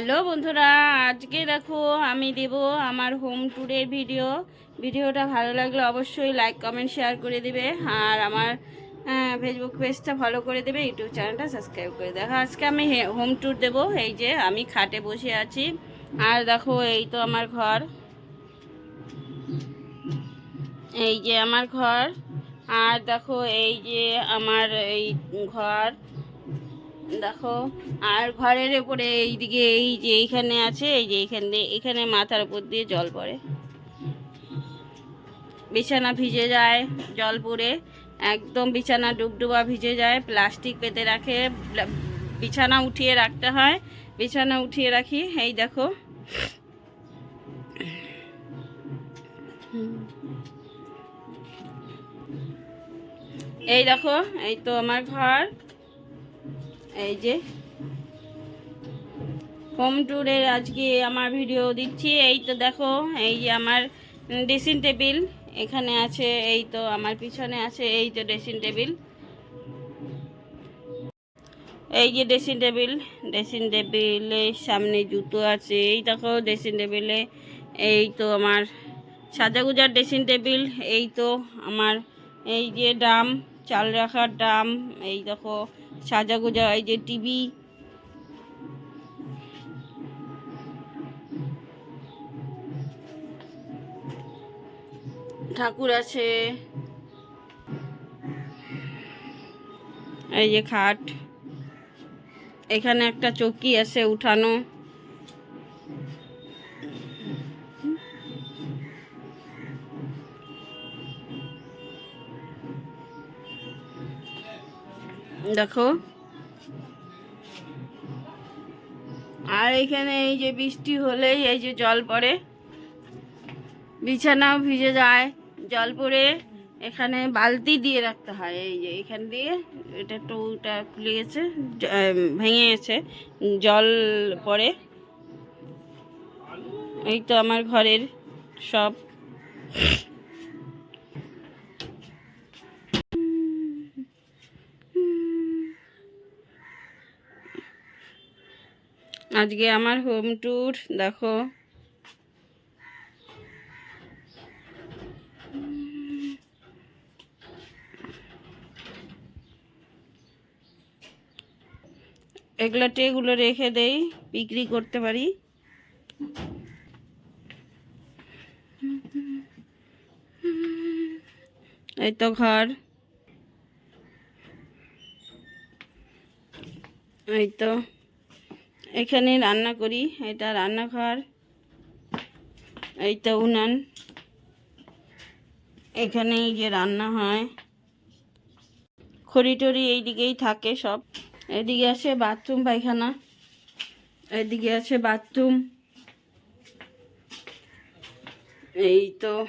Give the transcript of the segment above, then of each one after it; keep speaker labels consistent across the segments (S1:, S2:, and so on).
S1: Hello বন্ধুরা, আজকে দেখো আমি দেব আমার হোম ট্যুরের ভিডিও ভিডিওটা ভালো লাগলে অবশ্যই লাইক কমেন্ট শেয়ার করে দিবে। আর আমার ফেসবুক পেজটা ফলো করে দেবে ইউটিউব চ্যানেলটা সাবস্ক্রাইব করে দেখো আজকে আমি হোম ট্যুর দেব, এই যে আমি খাটে বসে আছি। আর দেখো এই তো আমার ঘর। এই যে আমার ঘর। আর দেখো এই যে আমার এই ঘর। দেখো, আর ঘরের উপরে এইদিকে এই যে এইখানে আছে, এই যে এইখান দিয়ে, এখানে মাথার উপর দিয়ে জল পড়ে। বিছানা ভিজে যায় জল পড়ে, একদম বিছানা ডুবডুবা ভিজে যায়, প্লাস্টিক পেতে রাখে বিছানা উঠিয়ে রাখতে হয়, বিছানা উঠিয়ে রাখি, এই দেখো। এই দেখো, এই তো আমার ঘর। এই যে। হোম ট্যুরের আজকে আমার ভিডিও দিচ্ছি। এই তো দেখো, এই যে আমার ড্রেসিং টেবিল এখানে আছে, এই তো আমার পিছনে আছে, এই তো ড্রেসিং টেবিল এই যে ড্রেসিং টেবিল ড্রেসিং টেবিলের সামনে জুতো আছে, এই দেখো ড্রেসিং টেবিলে এই তো আমার সাজাগুজার ড্রেসিং টেবিল এই তো আমার এই যে ড্রাম চাল রাখার ড্রাম এই দেখো। সাজাগুজা এই যে টিভি। ঠাকুর আছে। এই যে খাট। এখানে একটা চৌকি আছে উঠানো। দেখো। আর এখানে এই যে বৃষ্টি হলেই এই যে জল পড়ে। বিছানাও ভিজে যায়। জল পড়ে এখানে বালতি দিয়ে রাখতে হয়। এই যে এখান দিয়ে এটা টুটা খুলে গেছে ভেঙে গেছে জল পড়ে। এই তো আমার ঘরের সব। আজকে আমার হোম ট্যুর দেখো। এগুলো টেগুলো রেখে দেই, বিক্রি করতে পারি। এই তো ঘর। এই তো। এখানে রান্না করি। এটা রান্নাঘর এই তো উনান। এখানে যে রান্না হয়। খড়ি টড়ি এইদিকেই থাকে সব। এদিকে আছে বাথরুম, পায়খানা। এদিকে আছে বাথরুম। এই তো,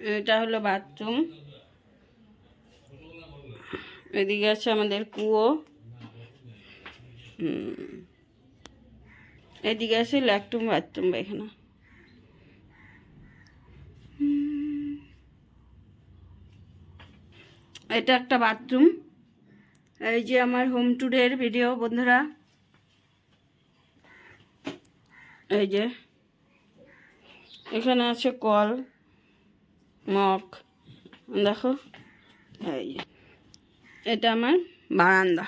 S1: এটা হলো বাথরুম। এদিকে আছে আমাদের কুয়ো। হুম। এদিকে আছে ল্যাট্রুম বাথরুম এখানে। এটা একটা বাথরুম এই যে আমার হোম ট্যুরের ভিডিও বন্ধুরা। এই যে। এখানে আছে কল, মগ, দেখো। এই এটা আমার বারান্দা।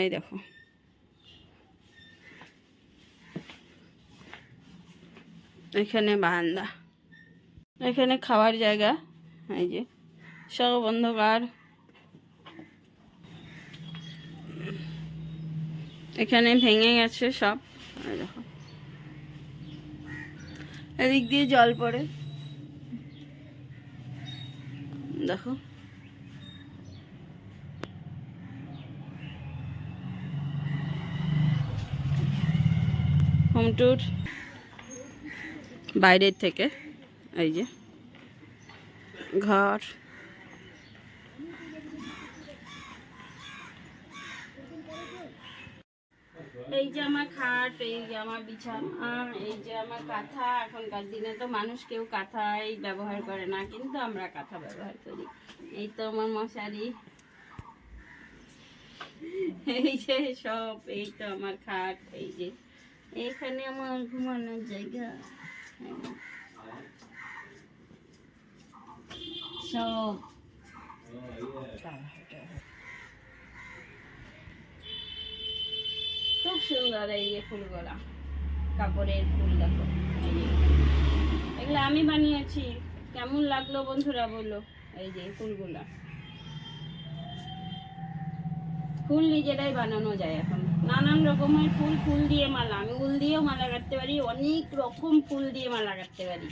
S1: এই দেখো। এখানে বারান্দা। এখানে খাওয়ার জায়গা। এই যে, সব অন্ধকার। এখানে ভেঙে গেছে সব। দেখো। এদিক দিয়ে জল পড়ে। দেখো। Home tour. বাইরের থেকে, এই যে, ঘর। এই যে আমার খাট, এই যে আমার বিছানা, এই যে আমার কাঁথা, এখনকার দিনে তো মানুষ কেউ কাঁথাই ব্যবহার করে না, কিন্তু আমরা কাঁথা ব্যবহার করি। এই তো আমার মশারি। এই যে সব, এই তো আমার খাট, এই যে। এখানে আমার ঘুমানোর জায়গা। সব খুব সুন্দর এই যে ফুলগুলা, কাপড়ের ফুল দেখো এগুলো আমি বানিয়েছি, কেমন লাগল বন্ধুরা বলল এই যে ফুলগুলা। ফুল নিজেরাই বানানো যায় এখন। নানান রকমের ফুল ফুল দিয়ে মালা। আমি উল দিয়েও মালা কাটতে পারি, অনেক রকম ফুল দিয়ে মালা কাটতে পারি।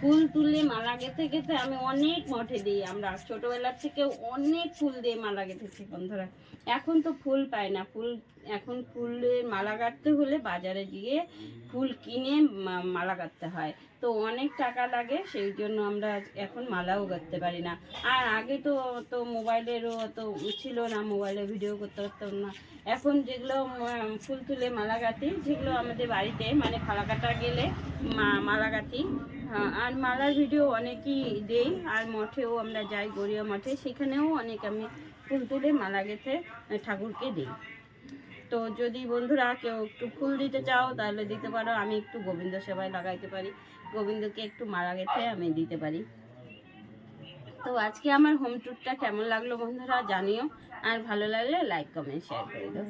S1: ফুল তুলে মালা গেঁথে গেঁথে আমি অনেক মঠে দিই আমরা। ছোটবেলার থেকে অনেক ফুল দিয়ে মালা গেঁথেছি বন্ধুরা। এখন তো ফুল পাই না। ফুল, এখন ফুলের মালা কাটতে হলে বাজারে গিয়ে ফুল কিনে মালা কাটতে হয়। তো অনেক টাকা লাগে, সেই জন্য আমরা এখন মালাও করতে পারি না। আর আগে তো তো মোবাইলেরও তো ছিল না, মোবাইলে ভিডিও করতে পারতাম না। এখন যেগুলো ফুল তুলে মালা গাঁথি, যেগুলো আমাদের বাড়িতে মানে ফালাকাটা গেলে মা- মালা গাঁথি। আর মালার ভিডিও অনেকই দেই, আর মঠেও আমরা যাই, গড়িয়া মঠে। সেখানেও অনেক আমি ফুল তুলে মালা গেঁথে ঠাকুরকে দিই। তো যদি বন্ধুরা কেউ একটু ফুল দিতে চাও, তাহলে দিতে পারো। আমি একটু গোবিন্দ সেবায় লাগাইতে পারি। গোবিন্দকে একটু মালা গেঁথে আমি দিতে পারি। তো আজকে আমার হোম ট্যুরটা কেমন লাগল বন্ধুরা জানিও। আর ভালো লাগলে লাইক কমেন্ট শেয়ার করে দাও।